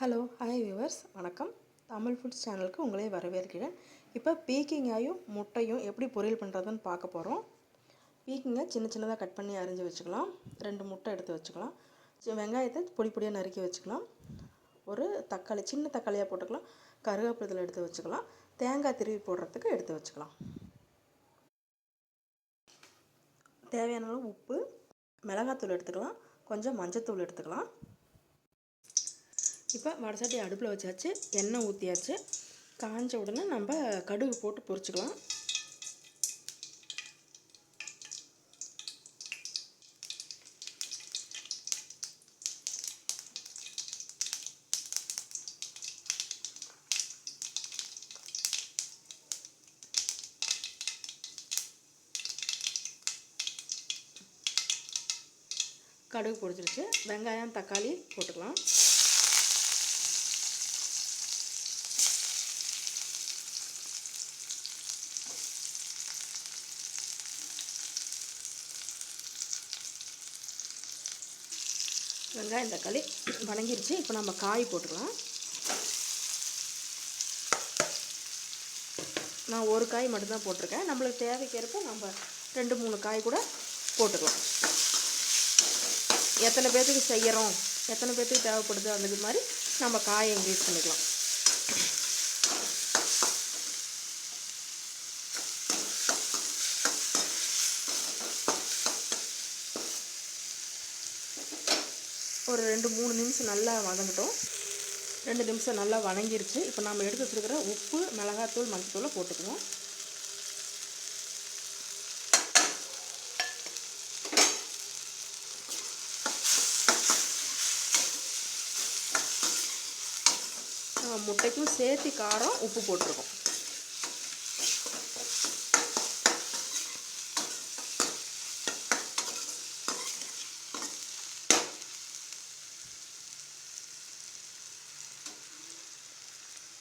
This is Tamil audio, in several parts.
ஹலோ ஹாய் வியூவர்ஸ் வணக்கம். தமிழ் ஃபுட்ஸ் சேனலுக்கு உங்களே வரவேற்கிறேன். இப்போ பீக்கிங்காயும் முட்டையும் எப்படி பொரியல் பண்ணுறதுன்னு பார்க்க போகிறோம் பீக்கிங்கை சின்ன சின்னதாக கட் பண்ணி அரிஞ்சு வச்சுக்கலாம். ரெண்டு முட்டை எடுத்து வச்சுக்கலாம். வெங்காயத்தை பொடி பொடியாக நறுக்கி வச்சுக்கலாம். ஒரு தக்காளி சின்ன தக்காளியாக போட்டுக்கலாம். கருவேப்பிலத்தில் எடுத்து வச்சுக்கலாம். தேங்காய் திருவி போடுறதுக்கு எடுத்து வச்சுக்கலாம். தேவையான அளவு உப்பு மிளகாத்தூள் எடுத்துக்கலாம். கொஞ்சம் மஞ்சத்தூள் எடுத்துக்கலாம். இப்போ வடசட்டி அடுப்பில் வச்சாச்சு எண்ணெய் ஊற்றியாச்சு காஞ்ச உடனே நம்ம கடுகு போட்டு பொரிச்சுக்கலாம். கடுகு பொரிச்சிருச்சு. வெங்காயம் தக்காளி போட்டுக்கலாம். வெங்காயம் தக்காளி வணங்கிருச்சு. இப்போ நம்ம காய் போட்டுக்கலாம். நான் ஒரு காய் மட்டும்தான் போட்டிருக்கேன். நம்மளுக்கு தேவைக்கேற்ப நம்ம ரெண்டு மூணு காய் கூட போட்டுக்கலாம். எத்தனை பேர்த்துக்கு செய்கிறோம் எத்தனை பேர்த்துக்கு தேவைப்படுது அந்த மாதிரி நம்ம காயை இன்க்ரீஸ் பண்ணிக்கலாம். ஒரு ரெண்டு மூணு நிமிஷம் நல்லா வதங்கட்டும். ரெண்டு நிமிஷம் நல்லா வணங்கிருச்சு. இப்போ நம்ம எடுத்து வச்சுருக்கிற உப்பு மிளகாத்தூள் மஞ்சத்தூளை போட்டுக்குவோம் முட்டைக்கும் சேர்த்து காரம் உப்பு போட்டிருக்கோம்.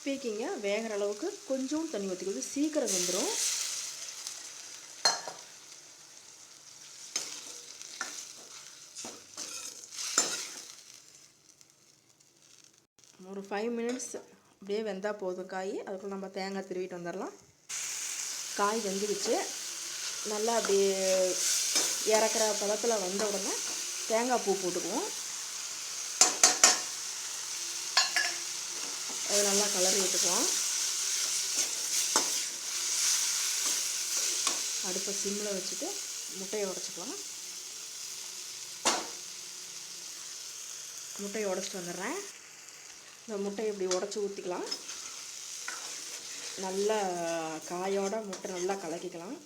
பீக்கிங்க வேகிற அளவுக்கு கொஞ்சம் தண்ணி ஊற்றிக்கிறது சீக்கிரம் வந்துடும் ஒரு ஃபைவ் மினிட்ஸ் அப்படியே வெந்தால் போதும் காய். அதுக்குள்ள நம்ம தேங்காய் திருவிட்டு வந்துடலாம் காய் வெந்துடுச்சு நல்லா அப்படியே இறக்குற பதத்தில் வந்த உடனே தேங்காய் பூ போட்டுக்குவோம். அதை நல்லா கலரி விட்டுக்குவோம் அடுப்பை சிம்மில் வச்சுட்டு முட்டையை உடச்சிக்கலாம். முட்டையை உடச்சிட்டு வந்துடுறேன். இந்த முட்டையை இப்படி உடச்சி ஊற்றிக்கலாம் நல்லா காயோட முட்டை நல்லா கலக்கிக்கலாம்.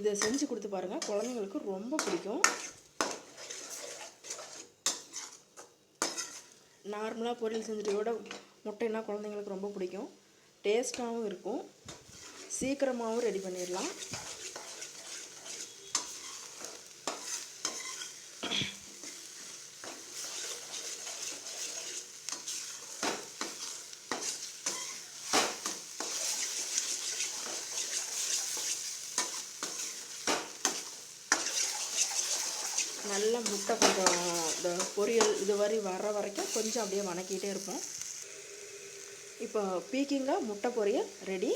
இதை செஞ்சு கொடுத்து பாருங்கள் குழந்தைங்களுக்கு ரொம்ப பிடிக்கும். நார்மலாக பொரியல் செஞ்சுட்டு விட முட்டைனா குழந்தைங்களுக்கு ரொம்ப பிடிக்கும். டேஸ்ட்டாகவும் இருக்கும். சீக்கிரமாகவும் ரெடி பண்ணிடலாம். நல்லா முட்டை கொஞ்சம் இந்த பொரியல் இது வரை வர்ற வரைக்கும் கொஞ்சம் அப்படியே வணக்கிட்டே இருப்போம். இப்போ பீக்கிங்காக முட்டை பொரியல் ரெடி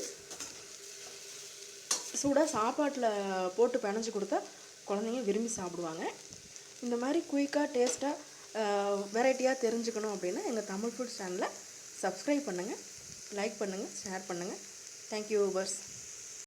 சூடாக சாப்பாட்டில் போட்டு பிணைஞ்சு கொடுத்தா குழந்தைங்க விரும்பி சாப்பிடுவாங்க. இந்த மாதிரி குயிக்காக டேஸ்ட்டாக வெரைட்டியாக தெரிஞ்சுக்கணும் அப்படின்னா எங்கள் தமிழ் ஃபுட் சேனலை சப்ஸ்கிரைப் பண்ணுங்கள் லைக் பண்ணுங்கள் ஷேர் பண்ணுங்கள் தேங்க்யூ பர்ஸ்